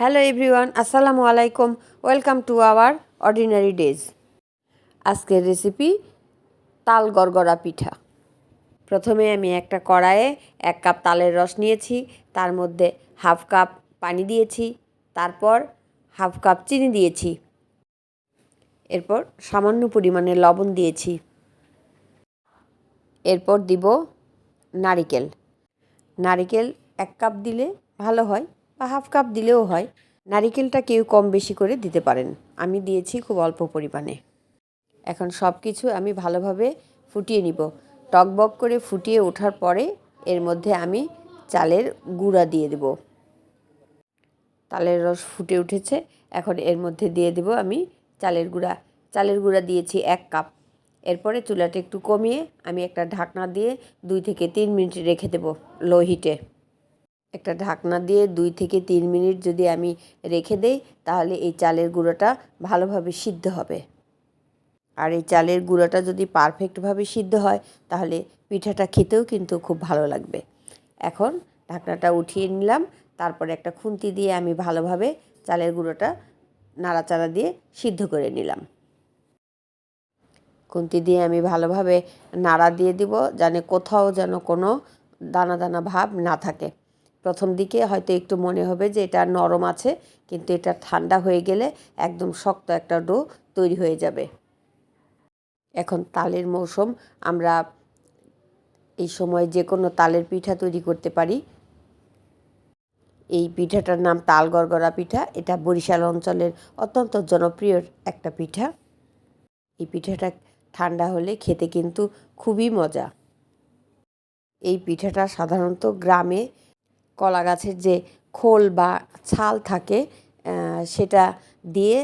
Hello everyone, আসসালামু আলাইকুম। Welcome to our ordinary days. আজকের রেসিপি তাল গড়গড়া পিঠা। প্রথমে আমি একটা কড়াইয়ে এক কাপ তালের রস নিয়েছি, তার মধ্যে হাফ কাপ পানি দিয়েছি, তারপর হাফ কাপ চিনি দিয়েছি। এরপর সামান্য পরিমাণে লবণ দিয়েছি। এরপর দিব নারিকেল। নারিকেল এক কাপ দিলে ভালো হয়। বা হাফ কাপ দিলেও হয়, নারিকেলটা কেউ কম বেশি করে দিতে পারেন। আমি দিয়েছি খুব অল্প পরিমাণে। এখন সব কিছু আমি ভালোভাবে ফুটিয়ে নিব। টকবক করে ফুটিয়ে ওঠার পরে এর মধ্যে আমি চালের গুঁড়া দিয়ে দেব। তালের রস ফুটে উঠেছে। এখন এর মধ্যে দিয়ে দেব আমি চালের গুঁড়া। চালের গুঁড়া দিয়েছি এক কাপ। এরপরে চুলাটা একটু কমিয়ে আমি একটা ঢাকনা দিয়ে দুই থেকে তিন মিনিট রেখে দেব লো হিটে। একটা ঢাকনা দিয়ে দুই থেকে তিন মিনিট যদি আমি রেখে দেই, তাহলে এই চালের গুঁড়োটা ভালোভাবে সিদ্ধ হবে। আর এই চালের গুঁড়োটা যদি পারফেক্টভাবে সিদ্ধ হয়, তাহলে পিঠাটা খেতেও কিন্তু খুব ভালো লাগবে। এখন ঢাকনাটা উঠিয়ে নিলাম, তারপরে একটা খুন্তি দিয়ে আমি ভালোভাবে চালের গুঁড়োটা নাড়াচাড়া দিয়ে সিদ্ধ করে নিলাম। খুন্তি দিয়ে আমি ভালোভাবে নাড়া দিয়ে দিব, যেন কোথাও যেন কোনো দানা দানা ভাব না থাকে। প্রথম দিকে হয়তো একটু মনে হবে যে এটা নরম আছে, কিন্তু এটা ঠান্ডা হয়ে গেলে একদম শক্ত একটা ডো তৈরি হয়ে যাবে। এখন তালের মৌসুম, আমরা এই সময় যে কোনো তালের পিঠা তৈরি করতে পারি। এই পিঠাটার নাম তাল গড়গড়া পিঠা, এটা বরিশাল অঞ্চলের অত্যন্ত জনপ্রিয় একটা পিঠা। এই পিঠাটা ঠান্ডা হলে খেতে কিন্তু খুবই মজা। এই পিঠাটা সাধারণত গ্রামে কলা গাছের যে খোল বা ছাল থাকে সেটা দিয়ে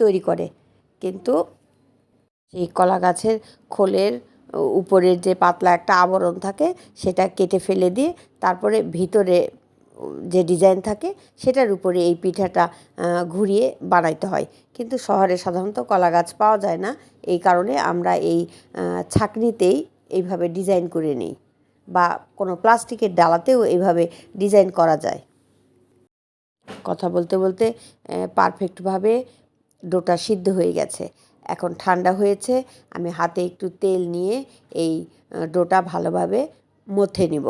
তৈরি করে। কিন্তু সেই কলা গাছের খোলের উপরের যে পাতলা একটা আবরণ থাকে, সেটা কেটে ফেলে দিয়ে তারপরে ভিতরে যে ডিজাইন থাকে, সেটার উপরে এই পিঠাটা ঘুরিয়ে বানাইতে হয়। কিন্তু শহরে সাধারণত কলা গাছ পাওয়া যায় না। এই কারণে আমরা এই ছাকনিতেই এইভাবে ডিজাইন করে নিই। বা কোনো প্লাস্টিকের ডালাতেও এইভাবে ডিজাইন করা যায়। কথা বলতে বলতে পারফেক্টভাবে ডোটা সিদ্ধ হয়ে গেছে। এখন ঠান্ডা হয়েছে, আমি হাতে একটু তেল নিয়ে এই ডোটা ভালোভাবে মথে নিব।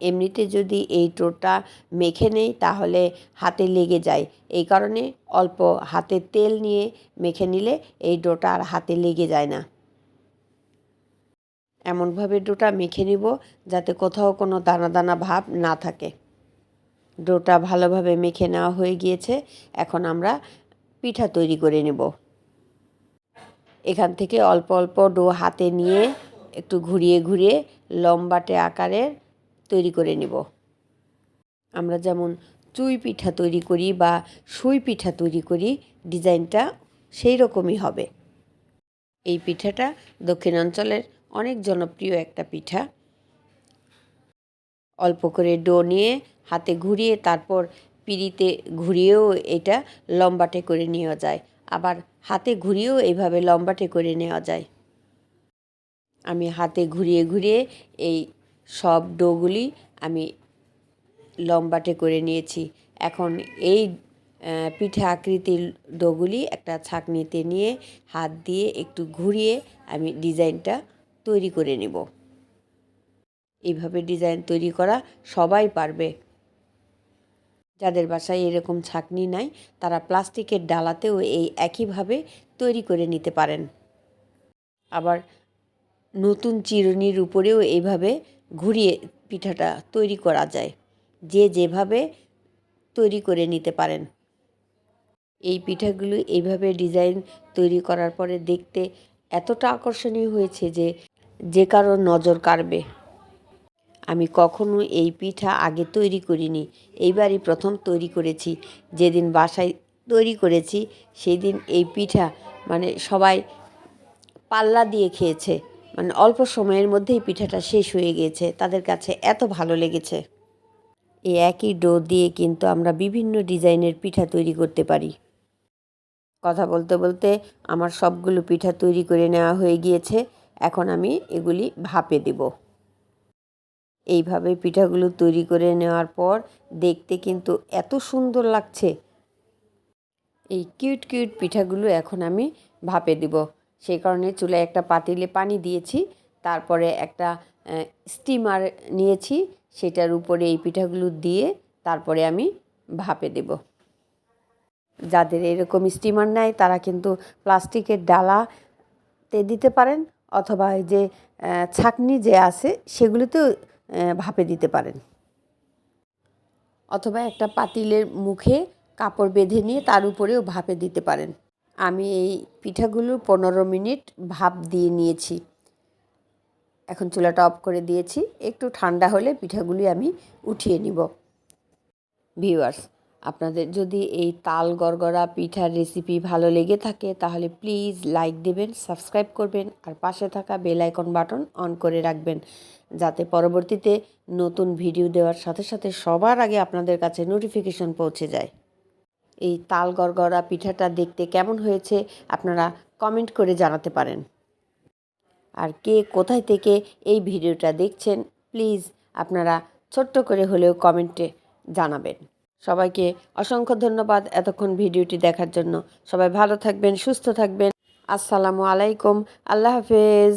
এমনিতে যদি এই ডোটা মেখে নেই, তাহলে হাতে লেগে যায়। এই কারণে অল্প হাতে তেল নিয়ে মেখে নিলে এই ডোটা আর হাতে লেগে যায় না। এমনভাবে ডোটা মেখে নিব যাতে কোথাও কোনো দানা দানা ভাব না থাকে। ডোটা ভালোভাবে মেখে নেওয়া হয়ে গিয়েছে। এখন আমরা পিঠা তৈরি করে নেব। এখান থেকে অল্প অল্প ডো হাতে নিয়ে একটু ঘুরিয়ে ঘুরিয়ে লম্বাটে আকারের তৈরি করে নেব। আমরা যেমন চুই পিঠা তৈরি করি বা সুই পিঠা তৈরি করি, ডিজাইনটা সেই রকমই হবে। এই পিঠাটা দক্ষিণাঞ্চলের অনেক জনপ্রিয় একটা পিঠা। অল্প করে ডো নিয়ে হাতে ঘুরিয়ে তারপর পিড়িতে ঘুরিয়েও এটা লম্বাটে করে নেওয়া যায়। আবার হাতে ঘুরিয়েও এইভাবে লম্বাটে করে নেওয়া যায়। আমি হাতে ঘুরিয়ে ঘুরিয়ে এই সব ডোগুলি আমি লম্বাটে করে নিয়েছি। এখন এই পিঠে আকৃতির ডোগুলি একটা ছাঁকনিতে নিয়ে হাত দিয়ে একটু ঘুরিয়ে আমি ডিজাইনটা তৈরি করে নেব। এইভাবে ডিজাইন তৈরি করা সবাই পারবে। যাদের বাসায় এরকম ছাকনি নাই, তারা প্লাস্টিকের ডালাতেও এই একইভাবে তৈরি করে নিতে পারেন। আবার নতুন চিরুনির উপরেও এইভাবে ঘুরিয়ে পিঠাটা তৈরি করা যায়। যে যেভাবে তৈরি করে নিতে পারেন। এই পিঠাগুলো এইভাবে ডিজাইন তৈরি করার পরে দেখতে এতটা আকর্ষণীয় হয়েছে যে যে কারও নজর কাড়বে। আমি কখনো এই পিঠা আগে তৈরি করিনি। এইবারই প্রথম তৈরি করেছি। যেদিন বাসায় তৈরি করেছি সেই দিন এই পিঠা মানে সবাই পাল্লা দিয়ে খেয়েছে। মানে অল্প সময়ের মধ্যেই পিঠাটা শেষ হয়ে গিয়েছে। তাদের কাছে এত ভালো লেগেছে। এই একই ডো দিয়ে কিন্তু আমরা বিভিন্ন ডিজাইনের পিঠা তৈরি করতে পারি। কথা বলতে বলতে আমার সবগুলো পিঠা তৈরি করে নেওয়া হয়ে গিয়েছে। এখন আমি এগুলি ভাপে দেব। এইভাবে পিঠাগুলো তৈরি করে নেওয়ার পর দেখতে কিন্তু এত সুন্দর লাগছে। এই কিউট কিউট পিঠাগুলো এখন আমি ভাপে দিব। সেই কারণে চুলায় একটা পাতিলে পানি দিয়েছি, তারপরে একটা স্টিমার নিয়েছি, সেটার উপরে এই পিঠাগুলো দিয়ে তারপরে আমি ভাপে দেব। যাদের এরকম স্টিমার নেয় তারা কিন্তু প্লাস্টিকের ডালাতে দিতে পারেন। অথবা এই যে ছাঁকনি যে আছে, সেগুলোতেও ভাপে দিতে পারেন। অথবা একটা পাতিলের মুখে কাপড় বেঁধে নিয়ে তার উপরেও ভাপে দিতে পারেন। আমি এই পিঠাগুলো পনেরো মিনিট ভাপ দিয়ে নিয়েছি। এখন চুলাটা অফ করে দিয়েছি। একটু ঠান্ডা হলে পিঠাগুলি আমি উঠিয়ে নিব। ভিউয়ার্স আপনাদের যদি এই তাল গড়গড়া পিঠার রেসিপি ভালো লেগে থাকে, তাহলে প্লিজ লাইক দেবেন সাবস্ক্রাইব করবেন, আর পাশে থাকা বেল আইকন বাটন অন করে রাখবেন, যাতে পরবর্তীতে নতুন ভিডিও দেওয়ার সাথে সাথে সবার আগে আপনাদের কাছে নোটিফিকেশন পৌঁছে যায়। এই তাল গড়গড়া পিঠাটা দেখতে কেমন হয়েছে, আপনারা কমেন্ট করে জানাতে পারেন। আর কে কোথায় থেকে এই ভিডিওটা দেখছেন প্লিজ আপনারা ছোট্ট করে হলেও কমেন্টে জানাবেন। সবাইকে অসংখ্য ধন্যবাদ এতক্ষণ ভিডিওটি দেখার জন্য। সবাই ভালো থাকবেন, সুস্থ থাকবেন। আসসালামু আলাইকুম। আল্লাহ হাফেজ।